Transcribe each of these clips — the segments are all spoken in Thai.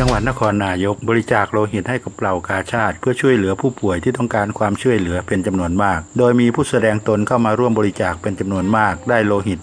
จังหวัดนครนายกบริจาคโลหิตให้กับเหล่ากาชาติ เพื่อช่วยเหลือผู้ป่วยที่ต้องการความช่วยเหลือเป็นจำนวนมาก โดยมีผู้แสดงตนเข้ามาร่วมบริจาคเป็นจำนวนมาก ได้โลหิต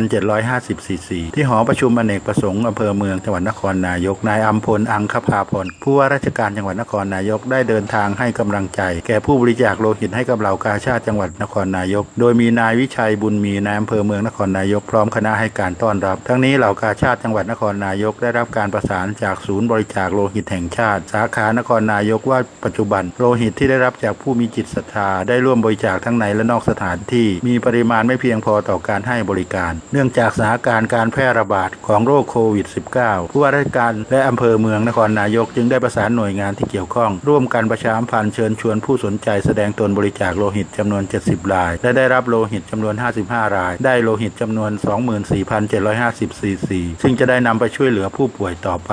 24,750ซีซีที่หอประชุมอเนกประสงค์อำเภอเมืองจังหวัดนครนายกนายอัมพลอังคภาพรผู้ว่าราชการจังหวัดนครนายกได้เดินทางให้กำลังใจ แก่ผู้บริจาคโลหิตให้กับเหล่ากาชาติจังหวัดนครนายก โดยมีนายวิชัยบุญมีนายอำเภอเมืองนครนายกพร้อมคณะให้การต้อนรับ ทั้งนี้เหล่ากาชาติจังหวัดนครนายกได้รับการประสานจากจากศูนย์บริจาคโลหิตแห่งชาติ สาขานครนายกว่าปัจจุบัน โลหิตที่ได้รับจากผู้มีจิตศรัทธาได้ร่วมบริจาคทั้งในและนอกสถานที่ มีปริมาณไม่เพียงพอต่อการให้บริการ เนื่องจากสถานการณ์การแพร่ระบาดของโรคโควิด -19 ผู้ว่าราชการและอำเภอเมืองนครนายกจึงได้ประสานหน่วยงานที่เกี่ยวข้อง ร่วมกันประชาสัมพันธ์เชิญชวนผู้สนใจแสดงตนบริจาคโลหิตจำนวน 70 ราย และได้รับโลหิตจำนวน 55 ราย ได้โลหิตจำนวน 24,750 ซีซีซึ่งจะได้นำไปช่วยเหลือผู้ป่วยต่อไป